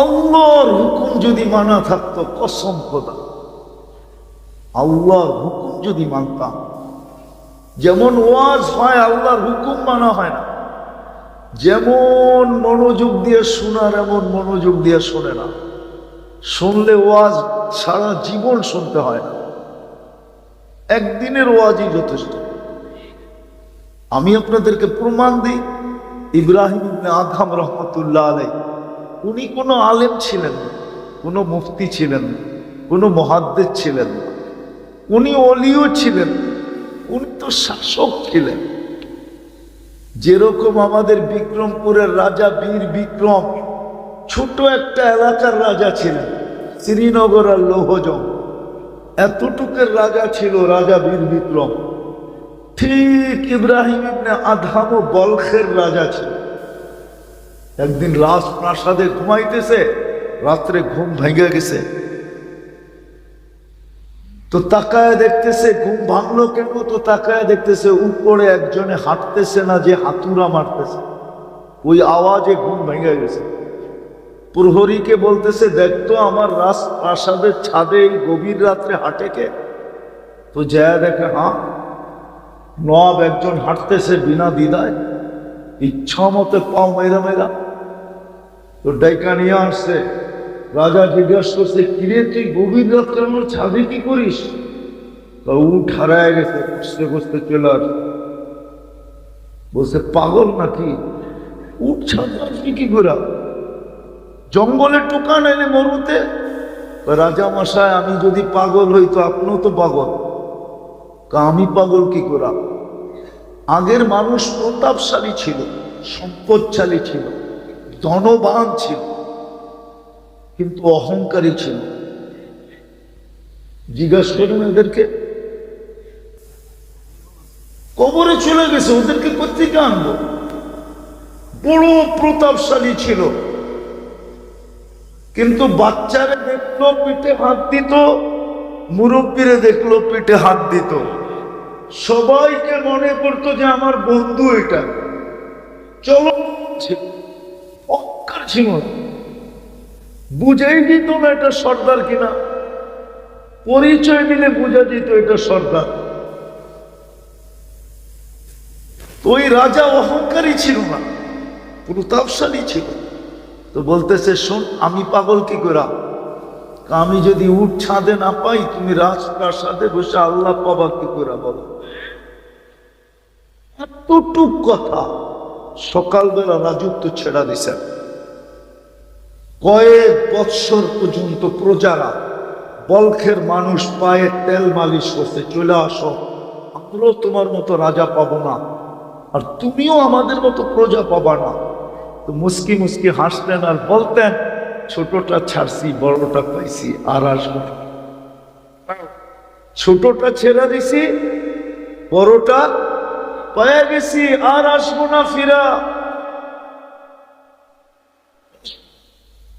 আল্লাহর হুকুম যদি মানা থাকতো, কসম খোদা। আল্লাহর হুকুম যদি মানতাম, যেমন ওয়াজ হয়, আল্লাহর হুকুম মানা হয় না। যেমন মনোযোগ দিয়ে শোনার, এমন মনোযোগ দিয়ে শোনে না। শুনলে ওয়াজ সারা জীবন শুনতে হয় না। একদিনের ওয়াজই যথেষ্ট। আমি আপনাদেরকে প্রমাণ দিই, ইব্রাহিম আদহাম রহমতুল্লাহ আলাই উনি কোনো আলেম ছিলেন কোনো মুফতি ছিলেন কোনো মহাদ্দেশ ছিলেন উনি অলিও ছিলেন উনি তো শাসক ছিলেন। যেরকম আমাদের বিক্রমপুরের রাজা বীর বিক্রম, ছোট একটা এলাকার রাজা ছিলেন শ্রীনগর আর লৌহজং। এতটুকের রাজা ছিল রাজা বীর বিক্রম। ঠিক ইব্রাহিম ইবনে আধাম বলখের রাজা ছিল একদিন রাজপ্রাসাদে ঘুমাইতেছে, রাত্রে ঘুম ভেঙে গেছে। তো তাকায় দেখতেছে, ঘুম ভাঙলো কেন? তো তাকায় দেখতেছে, উপরে একজনে হাঁটতেছে না, যে হাতুরা মারতেছে। ওই আওয়াজে ঘুম ভেঙে গেছে। প্রহরীকে বলতেছে দেখতো আমার রাজপ্রাসাদের ছাদে এই গভীর রাত্রে হাঁটে কে? তো যায় দেখে হ্যাঁ নব একজন হাঁটতেছে বিনা দিদায় ইচ্ছা মতো পাও মেরা মেরা তো ডাইকা নিয়ে আসছে, রাজা জিজ্ঞাসা করছে, কিরে তুই গভীর রাত্রে আমার ছাদে কি করিস? তো উঠ হারায় গেছে, খুঁজতে খুঁজতে চলে বলছে, পাগল নাকি? উঠ ছাদে আসবি কি করে? জঙ্গলে টোকান এনে মরুতে? রাজা মশায় আমি যদি পাগল হই তো আপনিও তো পাগল। তা আমি পাগল কি করা? আগের মানুষ প্রতাপশালী ছিল, সম্পদশালী ছিল, ধনবান ছিল, কিন্তু অহংকারী ছিল। জিজ্ঞাসা করুন এদেরকে, কবরে চলে গেছে, ওদেরকে কোথেকে আনব বড় প্রতাপশালী ছিল। কিন্তু বাচ্চারা দেখল, পিঠে হাত দিত, মুরব্বীরে দেখল, পিঠে হাত দিত। সবাইকে মনে করতো যে আমার বন্ধু এটা। চলো। অক্কার ছিল। বুঝেই দিত না এটা সর্দার কিনা। পরিচয় দিলে বোঝা যেত এটা সর্দার। ওই রাজা অহংকারী ছিল না, প্রতাপশালী ছিল। তো বলতেছে, শোন, আমি পাগল কি করা? আমি যদি উঠ ছাদে না পাই, তুমি রাজপ্রাসাদে বসে আল্লাহ পাবা কি করে বলো? এতটুক কথা সকালবেলা রাজত্ব ছেড়া দিছেন। কয়েক বৎসর পর্যন্ত প্রজারা বলখের মানুষ পায়ে তেল মালিশ করতে চলে আসো আমরাও তোমার মতো রাজা পাবো না আর তুমিও আমাদের মতো প্রজা পাবা না। তো মুস্কি মুস্কি হাসতেন আর বলতেন ছোটটা ছাড়ছি বড়টা পাইছি আর আসব ছোটটা ছেড়ে দিছি বড়টা পায়ে গেছি, আর আসব না ফিরা।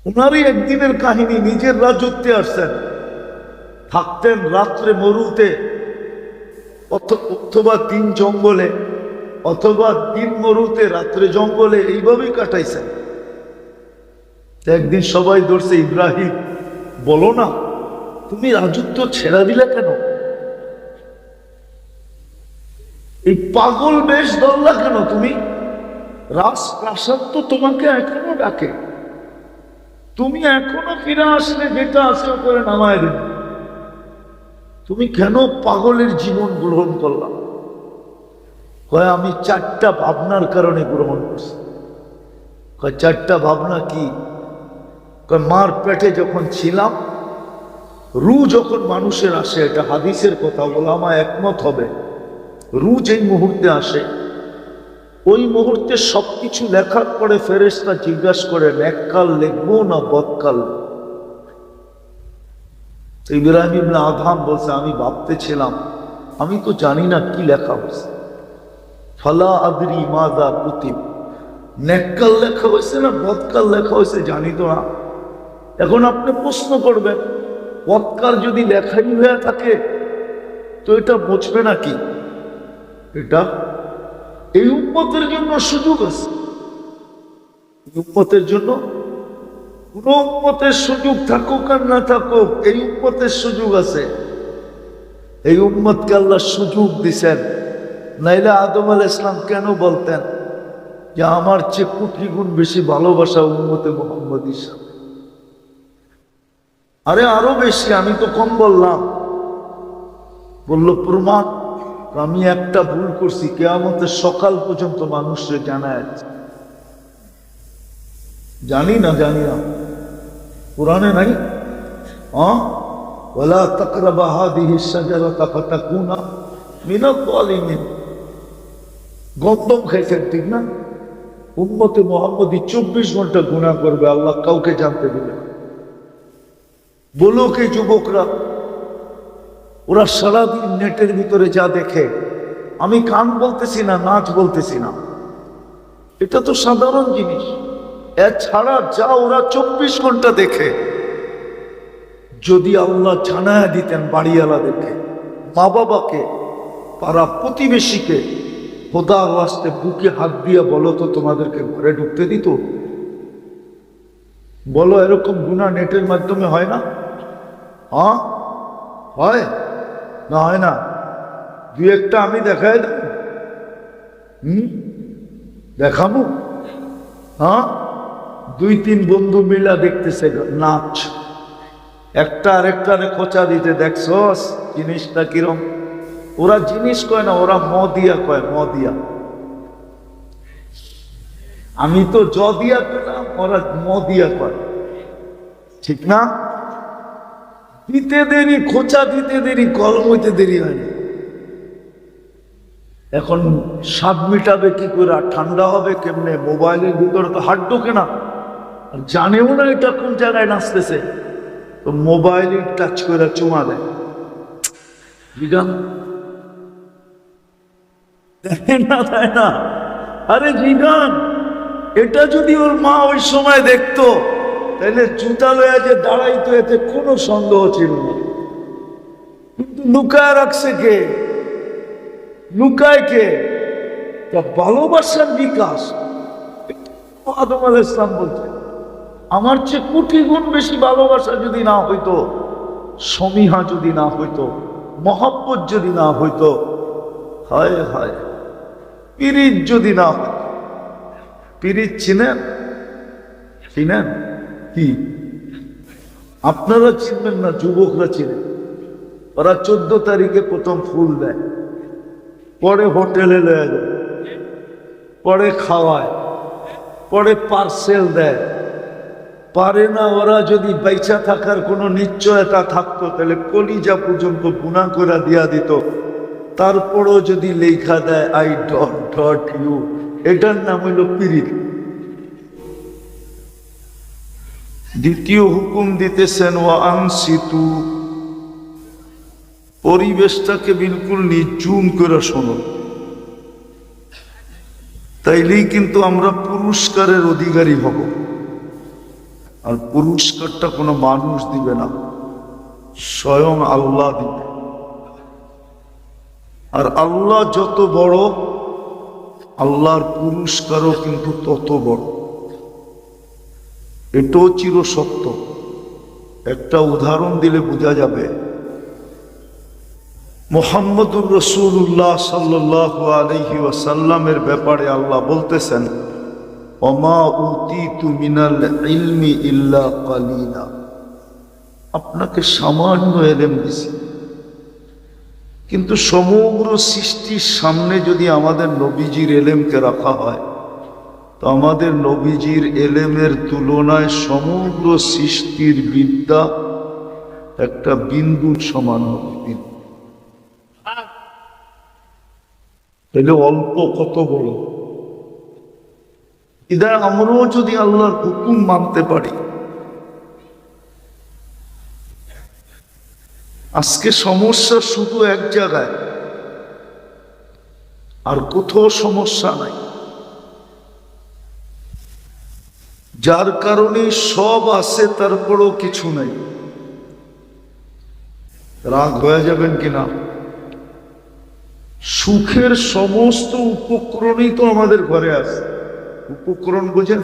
ওনারই একদিনের কাহিনী, নিজের রাজত্বে আসছেন। থাকতেন রাত্রে মরুতে, অথ- অথবা দিন জঙ্গলে, অথবা দিন মরুতে, রাত্রে জঙ্গলে, এইভাবেই কাটাইছেন। একদিন সবাই ধরছে ইব্রাহিম, বলো না, তুমি রাজত্ব ছেড়া দিলে কেন? এই পাগল বেশ ধরলা কেন তুমি? রাজ প্রাসাদ তো তোমাকে এখনও ডাকে। তুমি এখনও ফিরে আসলে যেটা আসলে করে নামায় দেবে। তুমি কেন পাগলের জীবন গ্রহণ করলাম কয়, আমি চারটা ভাবনার কারণে গ্রহণ করছি। কয়, চারটা ভাবনা কি? কয়, মার পেটে যখন ছিলাম, রু যখন মানুষের আসে, এটা হাদিসের কথা আমার একমত হবে। রু যেই মুহূর্তে আসে। ওই মুহূর্তে সবকিছু লেখার পরে ফেরেশতা জিজ্ঞাসা করে এককাল লিখব না বদকাল? ইব্রাহিম ইবনে আধাম বলছে, আমি ভাবতেছিলাম, আমি তো জানি না কি লেখা হয়েছে। ফালা আদরি মাদা কুতিব। নেককাল লেখা হয়েছে না বদকাল লেখা হয়েছে জানি তো না। এখন আপনি প্রশ্ন করবেন, বদকাল যদি লেখাই হয়ে থাকে, তো এটা বুঝবে না কি? এটা এই উন্মতের জন্য সুযোগ আছে। উন্মতের জন্য কোন উম্মতের সুযোগ থাকুক আর না থাকুক, এই উম্মতের সুযোগ আছে। এই উম্মতকে আল্লাহ সুযোগ দিছেন। নাইলে আদম আল ইসলাম কেন বলতেন যে, আমার চেয়ে কোটি গুণ বেশি ভালোবাসা উম্মতে মোহাম্মদ ইসলাম আরে আরও বেশি, আমি তো কম বললাম। বলল, প্রমাণ আমি একটা ভুল করছি, কেয়ামতের সকাল পর্যন্ত মানুষকে জানায় জানি না জানি না। কোরআনে নাই? ওলা তাকরাবা হাদিহি শাজারাতা ফাতাকুনা মিনাল জালিমিন গন্দম খাইছেন, ঠিক না? উম্মতে মোহাম্মদী চব্বিশ ঘণ্টা গুণা করবে, আল্লাহ কাউকে জানতে দিবে বলো কে যুবকরা ওরা সারাদিন নেটের ভিতরে যা দেখে, আমি গান বলতেছি না, নাচ বলতেছি না। এটা তো সাধারণ জিনিস। এছাড়া যা ওরা চব্বিশ ঘণ্টা দেখে, যদি আল্লাহ জানায় দিতেন বাড়িওয়ালাদেরকে মা বাবাকে পাড়া প্রতিবেশীকে, খোদার আসতে বুকে হাত দিয়ে বলো তো তোমাদেরকে ঘরে ঢুকতে দিত? বলো এরকম গুণা নেটের মাধ্যমে হয় না? হ্যাঁ? হয়। না হয় না। দু একটা আমি দেখাই দেব। হুম? দেখাবো? হ্যাঁ? দুই তিন বন্ধু মিলা দেখতেছে নাচ। একটা আরেকটারে খোঁচা দিতে দেখছস? জিনিসটা কিরম? ওরা জিনিস কয় না, ওরা ম দিয়া কয়, ম দিয়া। আমি তো জ দিয়া পেলাম, ওরা ম দিয়া কয়। ঠিক না? দিতে দেরি, খোঁচা দিতে দেরি, কলম হইতে দেরি হয় এখন সাপ মিটাবে কি করে ঠান্ডা হবে কেমনে? মোবাইলের ভিতরে তো হাত ঢোকে না। আর জানেও না এটা কোন জায়গায় নাচতেছে। তো মোবাইলে টাচ করে চুমা দেয়। না না। আরে জিগান এটা যদি ওর মা ওই সময় দেখতো তাহলে জুতা লয়া যে দাঁড়াইতো, এতে কোনো সন্দেহ ছিল না। কিন্তু লুকায় রাখছে কে? লুকায় কে? তা ভালোবাসার বিকাশ। আদম আল ইসলাম বলছে, আমার চেয়ে কোটি গুণ বেশি ভালোবাসা যদি না হইতো, সমীহা যদি না হইতো, মহাব্বত যদি না হইতো, হায় হায়, পিরিত যদি না হইতো। পিরিত চিনেন? চিনেন? কি? আপনারা চিনবেন না, যুবকরা চিনেন ওরা চোদ্দ তারিখে প্রথম ফুল দেয়। পরে হোটেলে যায়। পরে খাওয়ায়। পরে পার্সেল দেয়। পারে না ওরা যদি বেচা থাকার কোনো নিশ্চয়তা থাকতো, তাহলে কলিজা পর্যন্ত গুণা করে দিয়া দিত। তারপরও যদি লেখা দেয় আই ডট ডট ইউ এটার নাম হইল পিরিত। দ্বিতীয় হুকুম দিতেছেন ও আংসিতু পরিবেশটাকে বিলকুল নিচুম করে শোনো। তাইলেই কিন্তু আমরা পুরস্কারের অধিকারী হব। আর পুরস্কারটা কোনো মানুষ দিবে না, স্বয়ং আল্লাহ দিবে। আর আল্লাহ যত বড়, আল্লাহর পুরস্কারও কিন্তু তত বড়। এটাও চির সত্য। একটা উদাহরণ দিলে বোঝা যাবে। মোহাম্মদুর রসুল্লাহ সাল্লাহ আলহি ওয়াসাল্লামের ব্যাপারে আল্লাহ বলতেছেন অমা উতি মিনাল ইলমি ইল্লা কালিলা। আপনাকে সামান্য এলেম দিছি। কিন্তু সমগ্র সৃষ্টির সামনে যদি আমাদের নবীজির এলেমকে রাখা হয় তো আমাদের নবীজির এলেমের তুলনায় সমগ্র সৃষ্টির বিদ্যা একটা বিন্দুর সমান হবে। তাহলে অল্প কত বড় ইদার আমরাও যদি আল্লাহর হুকুম মানতে পারি, আজকে সমস্যা শুধু এক জায়গায়, আর কোথাও সমস্যা নাই। যার কারণে সব আছে, তারপরেও কিছু নাই। রাগ হয়ে যাবেন কিনা সুখের সমস্ত উপকরণই তো আমাদের ঘরে আছে। উপকরণ বুঝেন?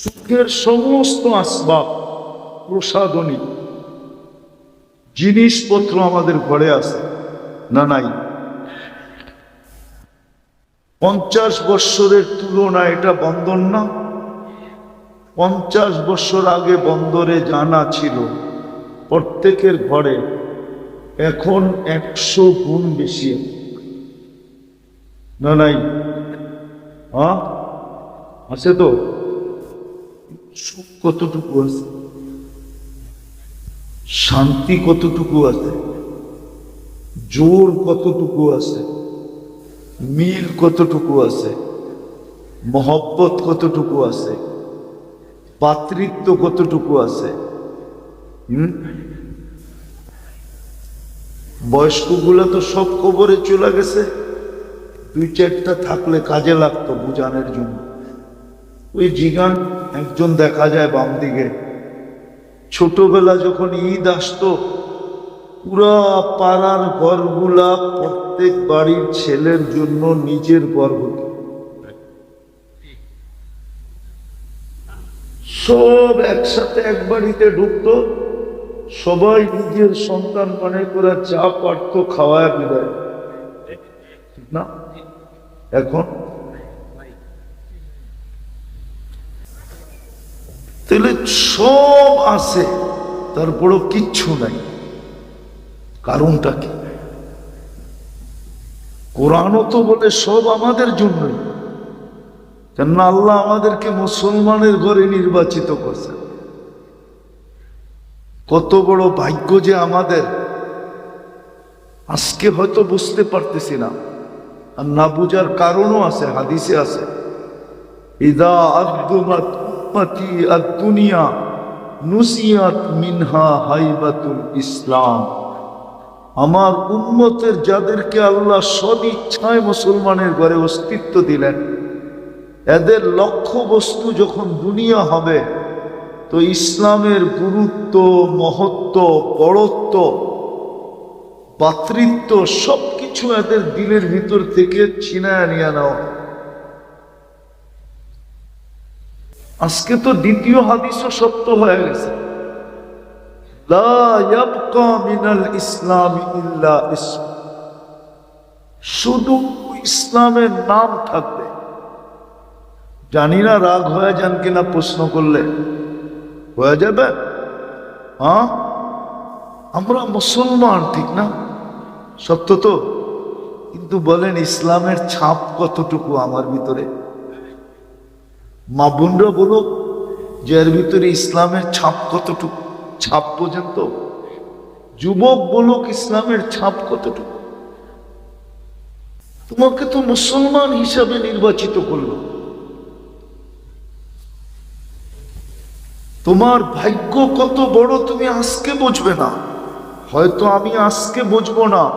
সুখের সমস্ত আসবাব প্রসাদনী জিনিসপত্র আমাদের ঘরে আছে, না নাই? পঞ্চাশ বৎসরের তুলনা এটা বন্ধন না? পঞ্চাশ বছর আগে বন্দরে জানা ছিল, প্রত্যেকের ঘরে এখন একশো গুণ বেশি। না, নাই? হ্যাঁ আছে তো? সুখ কতটুকু আছে? শান্তি কতটুকু আছে? জোর কতটুকু আছে? মিল কতটুকু আছে? মহব্বত কতটুকু আছে? পাতৃত্ব কতটুকু আছে? বয়স্কগুলো তো সব কবরে চলে গেছে। দুই চারটা থাকলে কাজে লাগতো বুঝানোর জন্য। ওই জিগান একজন দেখা যায় বাম দিকে। ছোটবেলা যখন ঈদ আসতো, পুরা পাড়ার ঘরগুলা প্রত্যেক বাড়ির ছেলের জন্য নিজের গর্ব সব একসাথে এক বাড়িতে ঢুকতো, সবাই নিজের সন্তান মনে করে চা পারতো খাওয়ায় বিদায়। না, এখন? তাহলে সব আছে, তারপরও কিচ্ছু নাই। কারণটা কি? কোরআনও তো বলে সব আমাদের জন্যই। কেননা আল্লাহ আমাদেরকে মুসলমানের ঘরে নির্বাচিত করছেন। কত বড় ভাগ্য যে আমাদের। আজকে হয়তো বুঝতে পারতেছি না। আর না বুঝার কারণও আছে, হাদিসে আছে। ইদা আব্দুমাত উম্মতি আদ-দুনিয়া নুসিয়াত মিনহা হাইবাতুল ইসলাম। আমার উম্মতের যাদেরকে আল্লাহ সদিচ্ছায় মুসলমানের ঘরে অস্তিত্ব দিলেন এদের লক্ষ্য বস্তু যখন দুনিয়া হবে, তো ইসলামের গুরুত্ব, মহত্ব, বড়ত্ব, পাতৃত্ব সবকিছু এদের দিলের ভিতর থেকে ছিনায় নিয়ে নেওয়া আজকে তো দ্বিতীয় হাদিসও সত্য হয়ে গেছে। ইসলাম শুধু ইসলামের নাম থাকবে। জানি না রাগ হয়ে যান কিনা প্রশ্ন করলে। হয়ে যাবে? হ্যাঁ আমরা মুসলমান, ঠিক না? সত্য তো? কিন্তু বলেন, ইসলামের ছাপ কতটুকু আমার ভিতরে? মা বোনরা বলুক, যে এর ভিতরে ইসলামের ছাপ কতটুকু? ছাপ পর্যন্ত যুবক বলুক, ইসলামের ছাপ কতটুকু? তোমাকে তো মুসলমান হিসাবে নির্বাচিত করল। তোমার ভাগ্য কত বড় তুমি আজকে বুঝবে না। হয়তো আমি আজকে বুঝব না।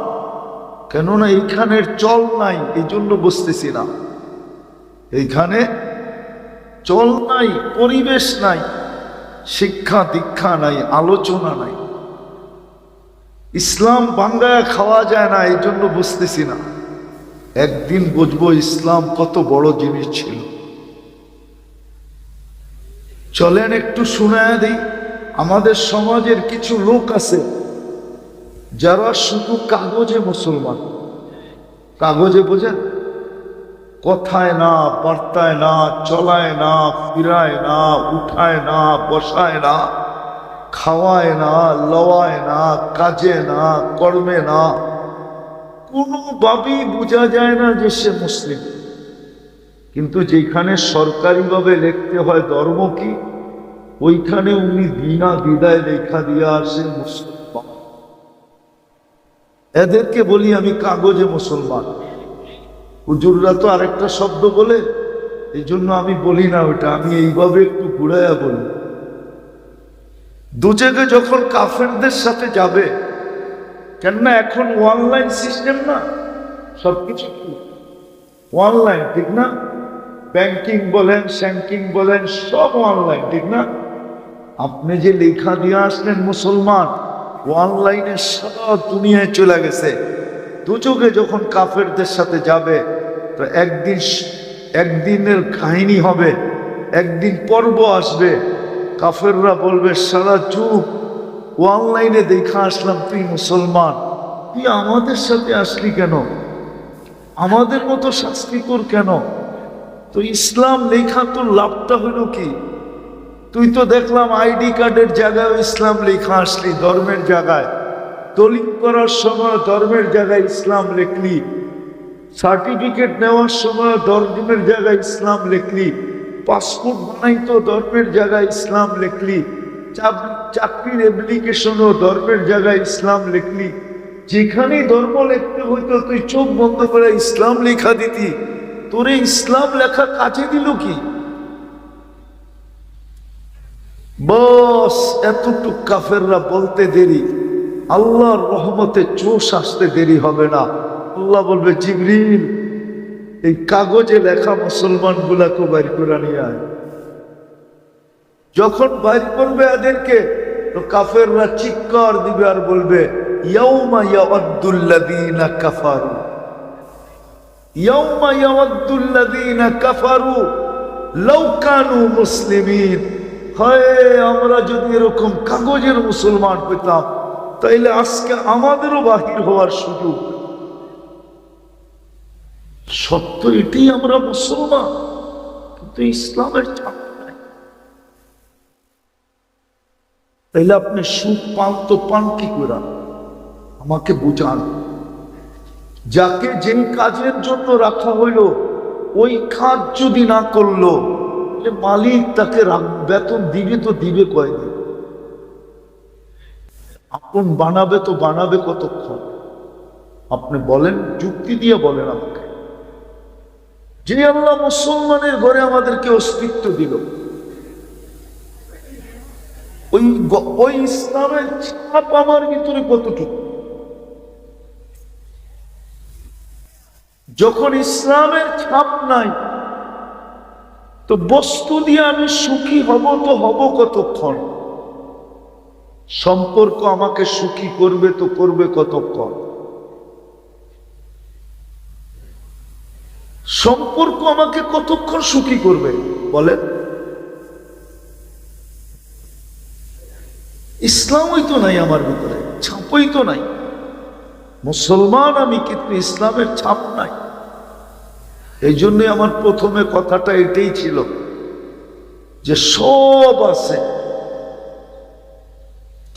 কেননা এইখানের চল নাই এই জন্য বসতেছি না। এইখানে চল নাই, পরিবেশ নাই, শিক্ষা দীক্ষা নাই, আলোচনা নাই। ইসলাম বাংলায় খাওয়া যায় না এই জন্য বুঝতেছি না। একদিন বুঝব ইসলাম কত বড় জিনিস ছিল। চলেন একটু শোনায় দিই। আমাদের সমাজের কিছু লোক আছে, যারা শুধু কাগজে মুসলমান। কাগজে বোঝেন? কথায় না, বার্তায় না, চলায় না, ফিরায় না, উঠায় না, বসায় না, খাওয়ায় না, লওয়ায় না, কাজে না, কর্মে না, কোনোভাবেই বোঝা যায় না যে সে মুসলিম। কিন্তু যেখানে সরকারিভাবে লিখতে হয় ধর্ম কি ওইখানে উনি বিনা বিদায় লেখা দিয়ে আসে মুসলমান। এদেরকে বলি আমি কাগজে মুসলমান। হুজুররা তো আরেকটা শব্দ বলে এই জন্য আমি বলি না ওটা আমি এইভাবে একটু ঘুরাইয়া বলি। দু জায়গায় যখন কাফেরদের সাথে যাবে, কেননা এখন অনলাইন সিস্টেম না, সবকিছু অনলাইন ঠিক না? ব্যাংকিং বলেন স্যাংকিং বলেন, সব অনলাইন ঠিক না? আপনি যে লেখা দিয়ে আসলেন মুসলমান, অনলাইনে সারা দুনিয়ায় চলে গেছে। দুচোখে যখন কাফেরদের সাথে যাবে, তো একদিন একদিনের কাহিনী হবে, একদিন পর্ব আসবে। কাফেররা বলবে, সারা চুপ ও অনলাইনে দেখা আসলাম তুই মুসলমান। তুই আমাদের সাথে আসলি কেন? আমাদের মতো শাস্তিকর কেন? তো ইসলাম লেখা তোর লাভটা হলো কি? তুই তো দেখলাম আইডি কার্ডের জায়গায় ইসলাম লেখা আসলি, ধর্মের জায়গায়। দলিল করার সময় ধর্মের জায়গায় ইসলাম লেখলি। সার্টিফিকেট নেওয়ার সময় ধর্মের জায়গায় ইসলাম লেখলি। পাসপোর্ট বানাইতো ধর্মের জায়গায় ইসলাম লেখলি। চাক- চাকরির অ্যাপ্লিকেশনও ধর্মের জায়গায় ইসলাম লেখলি। যেখানেই ধর্ম লিখতে হইতো তুই চোখ বন্ধ করে ইসলাম লেখা দিতি। তোরে ইসলাম লেখা কাজে দিল কি? বস, এতটুক কাফেররা বলতে দেরি। আল্লাহর রহমতে চোষ আসতে দেরি হবে না। আল্লাহ বলবে, জিবরিল, এই কাগজে লেখা মুসলমান গুলাকে বাইর করে নিয়ে আয়। যখন বাইর করবে এদেরকে, তো কাফেররা চিৎকার দিবে আর বলবে কাফারু। ইয়াউমা কাফারু, লাউ মুসলিমিন। হয়, আমরা যদি এরকম কাগজের মুসলমান পেতাম তাইলে আজকে আমাদেরও বাহির হওয়ার সুযোগ। সত্য এটি, আমরা মুসলমান, কিন্তু ইসলামের চাপ নাই। তাইলে আপনি সুখ পান তো পান কি করে আমাকে বোঝান। যাকে যে কাজের জন্য রাখা হইল, ওই কাজ যদি না করল মালিক তাকে বেতন দিবে তো দিবে কয়দিন? আপন বানাবে তো বানাবে কতক্ষণ? আপনি বলেন, যুক্তি দিয়ে বলেন আমাকে। যে আল্লাহ মুসলমানের ঘরে আমাদেরকে অস্তিত্ব দিল, ওই ওই ইসলামের ছাপ আমার ভিতরে কতটুকু? যখন ইসলামের ছাপ নাই তো বস্তু দিয়ে আমি সুখী হব তো হব কতক্ষণ? সম্পর্ক আমাকে সুখী করবে তো করবে কতক্ষণ? সম্পর্ক আমাকে কতক্ষণ সুখী করবে? বলেন। ইসলামই তো নাই আমার ভিতরে, ছাপই তো নাই। মুসলমান আমি, কিন্তু ইসলামের ছাপ নাই। এই জন্য আমার প্রথমে কথাটা এটাই ছিল যে সব আছে,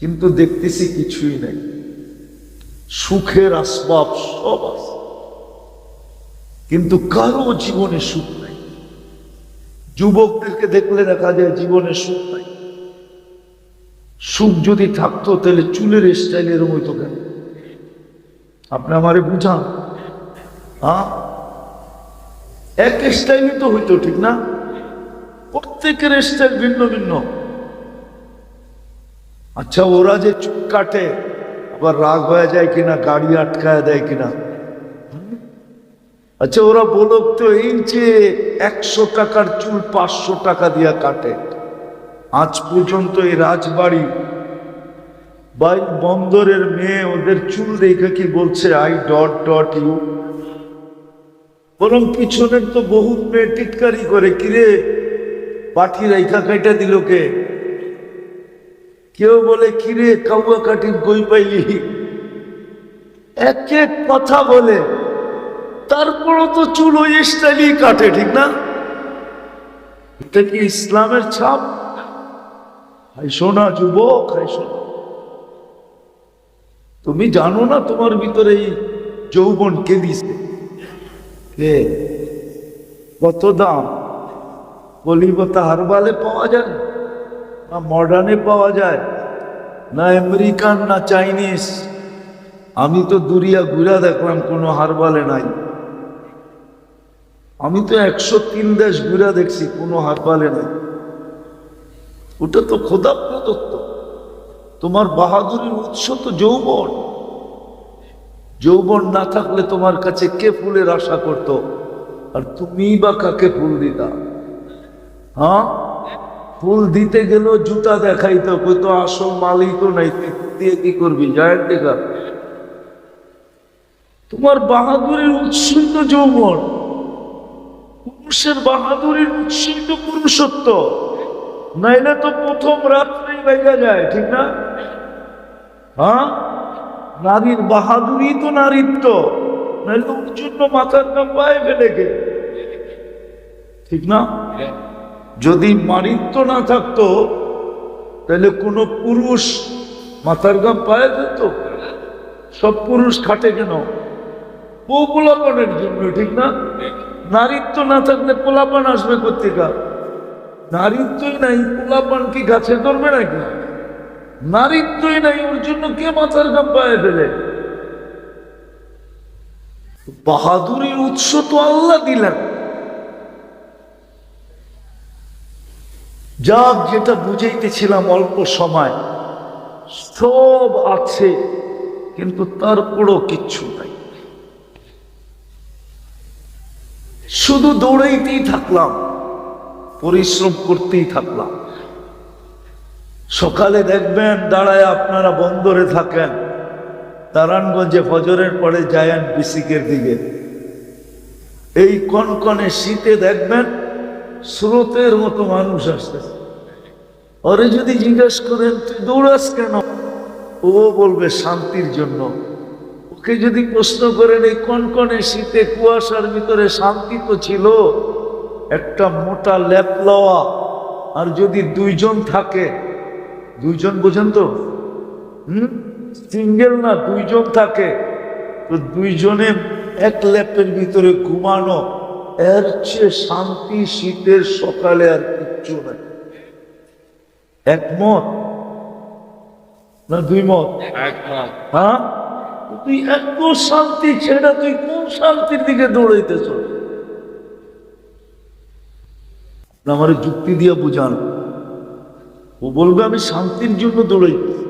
কিন্তু দেখতেছি কিছুই নাই। সুখের আসবাব সব আছে, কিন্তু কারও জীবনে সুখ নাই। যুবকদেরকে দেখলে দেখা যায় জীবনে সুখ নাই। সুখ যদি থাকতো, তাহলে চুলের স্টাইল হইতো কেন? আপনি আমারে বুঝান? হ্যাঁ এক স্টাইলই তো হইতো, ঠিক না? প্রত্যেকের স্টাইল ভিন্ন ভিন্ন। আচ্ছা ওরা যে চুল কাটে, আবার রাগ হয়ে যায় কিনা, গাড়ি আটকায় দেয় কিনা? আচ্ছা ওরা বলুক তো, এই যে একশো টাকার চুল পাঁচশো টাকা দিয়া কাটে, আজ পর্যন্ত এই রাজবাড়ি বা বন্দরের মেয়ে ওদের চুল দেখে কি বলছে, আই ডট ডট ইউ বরং পিছনের তো বহুত মেয়ে টিটকারি করে কিরে পাঠি রেখা কাইটা দিল কে? কেউ বলে কিরে কাউয়া কাটির কই পাইলি? এক এক কথা বলে, তারপরও তো চুল ওই স্টাইলই কাটে, ঠিক না? এটা কি ইসলামের ছাপ? হাইসো না যুবক হাইসো না তুমি জানো না তোমার ভিতরে এই যৌবন কে দিছে? কে কত দাম কলিকতা হারবালে পাওয়া যায়, না মডার্নে পাওয়া যায়, না আমেরিকান, না চাইনিজ। আমি তো দুরিয়া ঘুরা দেখলাম, কোনো হারবালে নাই। আমি তো একশো তিন দেশ ঘুরা দেখছি, কোনো হারবালে নাই। ওটা তো খোদা প্রদত্ত তোমার বাহাদুরির উৎস তো যৌবন। যৌবন না থাকলে তোমার কাছে কে ফুলের আশা করত? আর তুমি বা কাকে ফুল দিতা? হ্যাঁ? ফুল দিতে গেলেও জুতা দেখাইতো কই তো আসল মালই তো নাই দিয়ে কি করবি? জায়ের টেকা। তোমার বাহাদুরের উৎসই যৌবন। পুরুষের বাহাদুরের উৎসই তো পুরুষত্ব। নাইলে তো প্রথম রাত্রেই বেজা যায়, ঠিক না? হ্যাঁ? নারীর বাহাদুরি তো নারীত্ব ওর জন্য মাথার কাম পায়ে ফেলে ঠিক না? যদি মারিত্ব না থাকতো, তাহলে কোনো পুরুষ মাথার গাম পায়ে যেত সব পুরুষ খাটে কেন? পোলাপানের জন্য, ঠিক না? নারীত্ব না থাকলে পোলাপান আসবে কোথেকা নারীত্বই নাই, পোলাপান কি গাছে ধরবে নাকি? নারীত্বই নাই, ওর জন্য কে মাথার গাম পায়ে ফেলে? বাহাদুরির উৎস তো আল্লাহ দিলেন। যাক, যেটা বুঝাইতেছিলাম অল্প সময়, সব আছে, কিন্তু তারপরও কিচ্ছু নাই। শুধু দৌড়াইতেই থাকলাম, পরিশ্রম করতেই থাকলাম। সকালে দেখবেন দাঁড়ায় আপনারা বন্দরে থাকেন। নারায়ণগঞ্জে ফজরের পরে যায়েন বিসিকের দিকে। এই কনকনে শীতে দেখবেন স্রোতের মতো মানুষ আসতেছে ওরে যদি জিজ্ঞেস করেন, তুই দৌড়াস কেন? ও বলবে, শান্তির জন্য। ওকে যদি প্রশ্ন করেন, এই কনকনে শীতে কুয়াশার ভিতরে শান্তি তো ছিল? একটা মোটা ল্যাপ লওয়া আর যদি দুইজন থাকে দুইজন বোঝেন তো? হুম? সিঙ্গেল না দুইজন থাকে? তো দুইজনে এক ল্যাপের ভিতরে ঘুমানো এর চেয়ে শান্তি শীতের সকালে আর কিচ্ছু নাই। একমত না দুই মত? হ্যাঁ? তুই এত শান্তি ছেড়ে তুই কোন শান্তির দিকে দৌড়াইতেছ? না আমার যুক্তি দিয়ে বুঝান। ও বলবে, আমি শান্তির জন্য দৌড়াইতেছি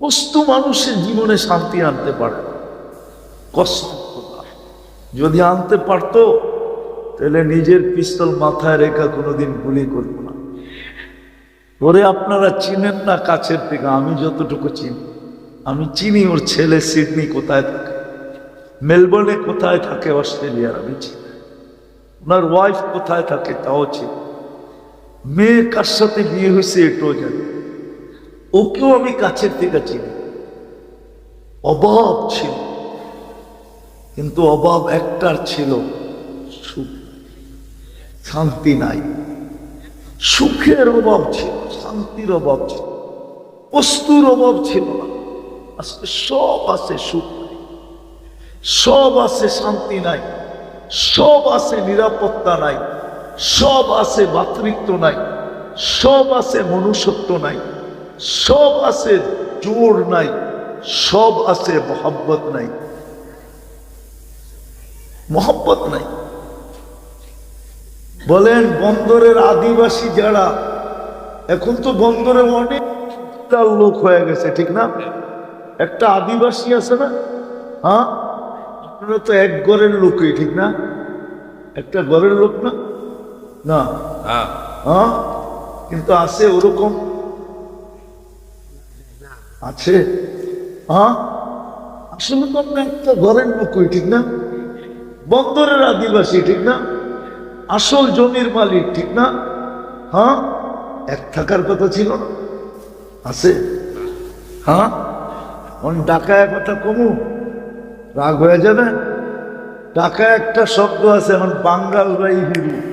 বস্তু মানুষের জীবনে শান্তি আনতে পারে কষ্ট যদি আনতে পারতো, তাহলে নিজের পিস্তল মাথায় রেখা কোনোদিন গুলি করব না। ওরে, আপনারা চিনেন না কাছের থেকে, আমি যতটুকু চিনি। আমি চিনি ওর ছেলে সিডনি কোথায় থাকে। মেলবোর্নে কোথায় থাকে অস্ট্রেলিয়ার, আমি চিনি। ওনার ওয়াইফ কোথায় থাকে, তাও চিনি। মেয়ে কার সাথে বিয়ে হয়েছে এটাও জানি। ওকেও আমি কাছের থেকে চিনি। অভাব ছিল। কিন্তু অভাব একটার ছিল সুখ। শান্তি নাই। সুখের অভাব ছিল, শান্তির অভাব ছিল। বস্তুর অভাব ছিল না। আজকে সব আছে সুখ সব আছে শান্তি নাই। সব আছে নিরাপত্তা নাই। সব আছে ভাতৃত্ব নাই, সব আছে মনুষ্যত্ব নাই, সব আছে জোর নাই, সব আছে মোহাব্বত নাই। মোহাব্বত নাই। বলেন, বন্দরের আদিবাসী যারা, এখন তো বন্দরে অনেক লোক হয়ে গেছে, ঠিক না? একটা আদিবাসী আছে না? হ্যাঁ? আপনারা তো এক ঘরের লোকই, ঠিক না? একটা ঘরের লোক না? না। হ্যাঁ কিন্তু আছে ওরকম? আছে। হ্যাঁ আসলে তো আমরা একটা ঘরের লোকই ঠিক না? বন্দরের আদিবাসী ঠিক না? আসল জমির মালিক ঠিক না? হ্যাঁ? এক থাকার কথা ছিল না। আছে। হ্যাঁ? অন ডাকায় কথা কমু। রাগ হয়ে যাবে। ঢাকা একটা শব্দ আছে এখন বাঙ্গাল বাই হিরু বাং-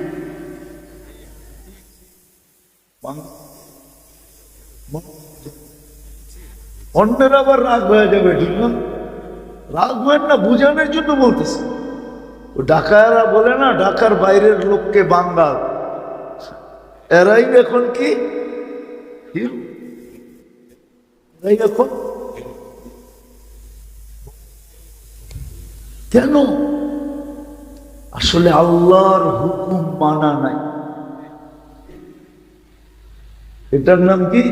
অন্যের আবার রাগ হয়ে যাবে, ঠিক না? রাগ হয় না, বুঝানোর জন্য বলতেছে। ও ঢাকারা বলে না, ঢাকার বাইরের লোককে বাঙ্গাল। এরাই এখন কি? কেন? আসলে আল্লাহর হুকুম মানা নাই। এটার নাম কি?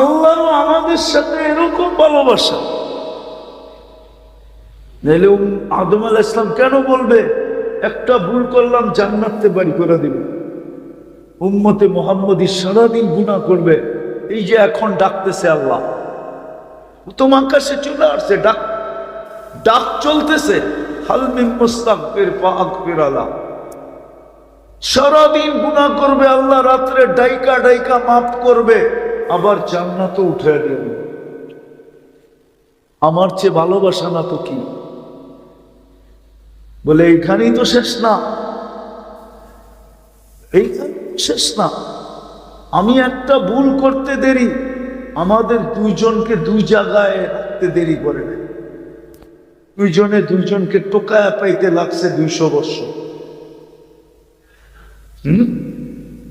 আল্লাহর আমাদের সাথে এরকম ভালোবাসা। নাইলে আদম আলাহ ইসলাম কেন বলবে, একটা ভুল করলাম, জান্নাতে বাড়ি করে দিল উম্মতে মোহাম্মদ সারাদিন গুণা করবে। এই যে এখন ডাকতেছে আল্লাহ। ও তো আকাশে চলে আসছে, ডাক ডাক চলতেছে। হালমিন মুস্তাকবির ফাকবির আলা। সারাদিন গুণা করবে, আল্লাহ রাত্রে ডাইকা ডাইকা মাফ করবে, আবার জান্নাত উঠে দেবে আমার চেয়ে ভালোবাসা না তো কি? বলে, এইখানেই তো শেষ না। এইখানে শেষ না। আমি একটা ভুল করতে দেরি, আমাদের দুইজনকে দুই জায়গায় রাখতে দেরি করে নেয় দুইজনে দুইজনকে টোকায় পাইতে লাগছে দুইশো বৎসর হম?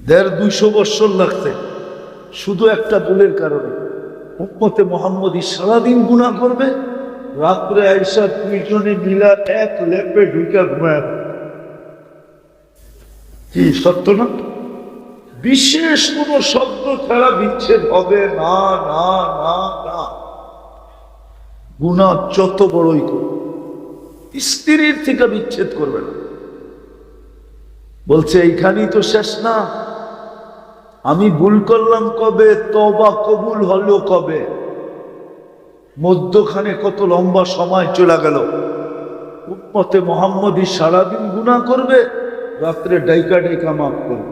দেড় দুইশো বৎসর লাগছে। শুধু একটা ভুলের কারণে। উম্মতে মোহাম্মদী সারাদিন গুণা করবে, রাত্রে আইসা দুইজনে মিলা এক লেপে ঢুকা ঘুমায় কি সত্য না? বিশেষ কোন শব্দ ছাড়া বিচ্ছেদ হবে না না না না। গুণা যত বড়ই স্ত্রীর থেকে বিচ্ছেদ করবে না। বলছে, এইখানেই তো শেষ না। আমি ভুল করলাম কবে? তবা কবুল হলো কবে? মধ্যখানে কত লম্বা সময় চলে গেল। উম্মতে মোহাম্মদী সারাদিন গুণা করবে, রাত্রে ডাইকা ডাইকা মাফ করবে।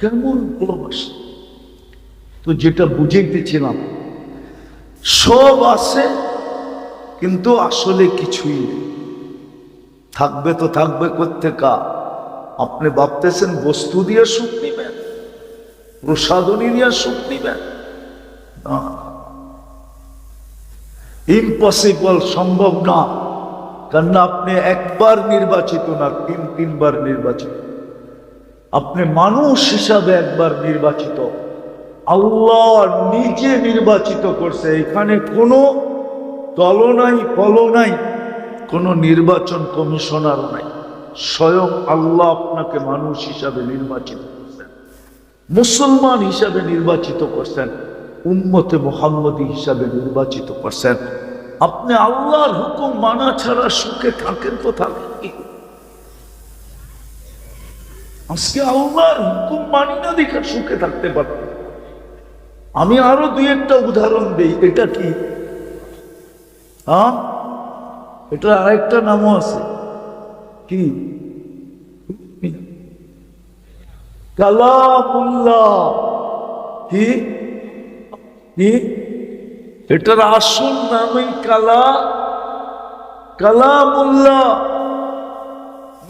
কেমন তো যেটা বুঝাইতেছিলাম, সব আছে, কিন্তু আসলে কিছুই নেই। থাকবে তো থাকবে কোথেকা আপনি ভাবতেছেন বস্তু দিয়ে সুখ নিবেন প্রসাদনী দিয়ে সুখ নিবেন? না। ইম্পসিবল সম্ভব না। কেন আপনি একবার নির্বাচিত না, তিন, তিনবার নির্বাচিত। আপনি মানুষ হিসাবে একবার নির্বাচিত। আল্লাহ নিজে নির্বাচিত করছে। এখানে কোনো দল নাই ফল নাই। কোনো নির্বাচন কমিশনার নাই। স্বয়ং আল্লাহ আপনাকে মানুষ হিসাবে নির্বাচিত করছেন। মুসলমান হিসাবে নির্বাচিত করছেন। উম্মতে মোহাম্মদী হিসাবে নির্বাচিত করছেন। আপনি আল্লাহর হুকুম মানা ছাড়া সুখে থাকেন তো থাকেন কি আজকে আল্লাহর হুকুম মানি না দেখে সুখে থাকতে পারতেন আমি আরও দুই একটা উদাহরণ দিই, এটা কি? হ্যাঁ এটা আরেকটা নামও আছে। কি? কালামুল্লাহ। কি? এটার আসল নামই কালা, কালামুল্লাহ।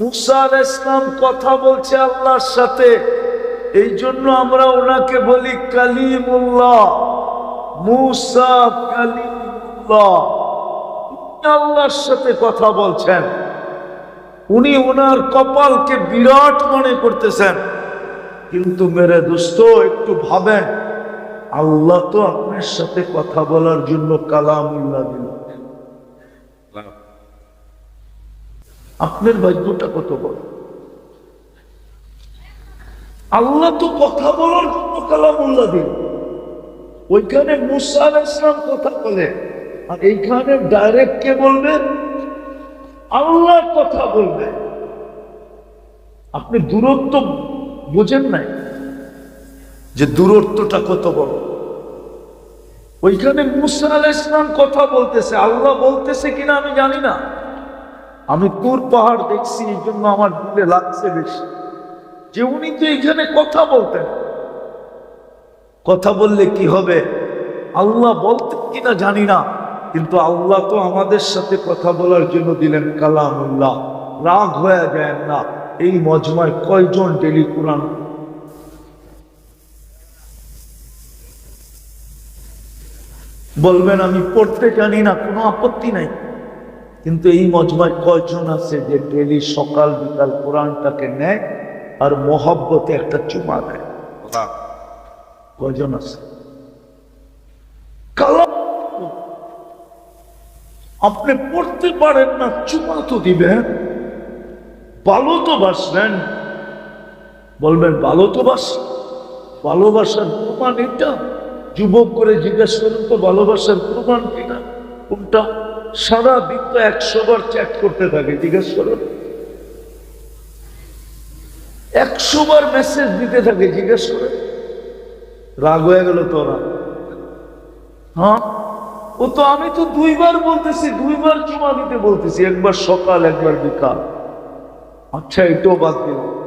মুসা আলাইহিস ইসলাম কথা বলছে আল্লাহর সাথে। এই জন্য আমরা ওনাকে বলি কালিমুল্লাহ। মুসা কালিমুল্লাহ। আল্লাহর সাথে কথা বলছেন। উনি ওনার কপালকে বিরাট মনে করতেছেন। কিন্তু মেরে দোস্ত, একটু ভাবেন, আল্লাহ তো আপনার সাথে কথা বলার জন্য দিল। আপনার ভাগ্যটা কত বড়? আল্লাহ তো কথা বলার জন্য কালামুল্লাহ দিল। ওইখানে মুসা ইসলাম কথা বলে আর এইখানে ডাইরেক্ট কে বলবে? আল্লাহ কথা বলবে। আপনি দূরত্ব বোঝেন নাই যে দূরত্বটা কত বড়। ওইখানে মুসা আল ইসলাম কথা বলতেছে, আল্লাহ বলতেছে কিনা আমি জানি না। আমি তোর পাহাড় দেখছি, এই জন্য আমার দিলে লাগছে বেশি। যে উনি তো এখানে কথা বলতেন। কথা বললে কি হবে? আল্লাহ বলতেন কিনা জানি না। কিন্তু আল্লাহ তো আমাদের সাথে কথা বলার জন্য দিলেন কালামুল্লাহ। রাগ হয়ে যায় না। এই মজমায় কয়জন ডেলি কোরআন? বলবেন আমি পড়তে জানি না কোনো আপত্তি নাই। কিন্তু এই মজমায় কয়জন আছে যে ডেলি সকাল বিকাল কোরআনটাকে নেয় আর মহব্বতে একটা চুমা দেয়? কয়জন আছে কালাম আপনি পড়তে পারেন না চুমা তো দিবেন ভালো তো বাসবেন বলবেন ভালো তো বাস ভালোবাসার প্রমাণ এটা? যুবক করে জিজ্ঞেস করুন তো, ভালোবাসার প্রমাণ কিনা? কোনটা? সারা দিন তো একশো বার চ্যাট করতে থাকে, জিজ্ঞেস করুন। একশো বার মেসেজ দিতে থাকে, জিজ্ঞেস করে রাগ হয়ে গেল তোরা হ্যাঁ? ও তো আমি তো দুইবার বলতেছি, দুইবার চুমা দিতে বলতেছি, একবার সকাল, একবার বিকাল। আচ্ছা এটাও বাদ দিলাম।